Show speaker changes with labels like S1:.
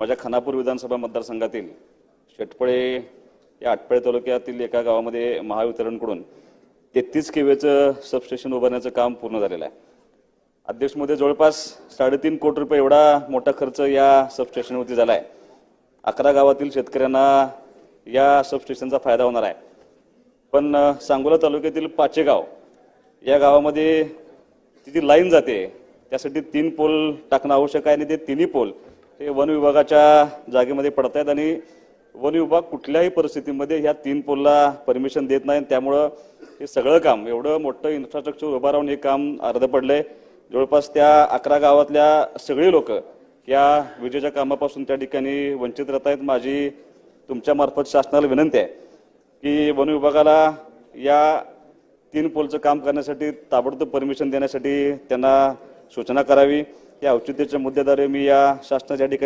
S1: माझ्या खानापूर विधानसभा मतदारसंघातील शेटपळे या आटपळे तालुक्यातील एका गावामध्ये महावितरणकडून तेहतीस केवेचं सबस्टेशन उभारण्याचं काम पूर्ण झालेलं आहे. अध्यक्षमध्ये जवळपास साडेतीन कोटी रुपये एवढा मोठा खर्च या सबस्टेशनवरती झाला आहे. अकरा गावातील शेतकऱ्यांना या सबस्टेशनचा फायदा होणार आहे. पण सांगोला तालुक्यातील पाचेगाव या गावामध्ये तिची लाईन जाते. त्यासाठी तीन पोल टाकणं आवश्यक आहे आणि ते तिन्ही पोल हे वन विभागाच्या जागेमध्ये पडत आहेत आणि वन विभाग कुठल्याही परिस्थितीमध्ये ह्या तीन पोलला परमिशन देत नाही. त्यामुळं हे सगळं काम एवढं मोठं इन्फ्रास्ट्रक्चर उभं राहून हे काम अर्ध पडलंय. जवळपास त्या अकरा गावातल्या सगळी लोक या विजेच्या कामापासून त्या ठिकाणी वंचित राहत आहेत. माझी तुमच्यामार्फत शासनाला विनंती आहे की वन विभागाला या तीन पोलचं काम करण्यासाठी ताबडतोब परमिशन देण्यासाठी त्यांना सूचना करावी. या औचित्याच्या मुद्द्याद्वारे मी या शासनाच्या ठिकाणी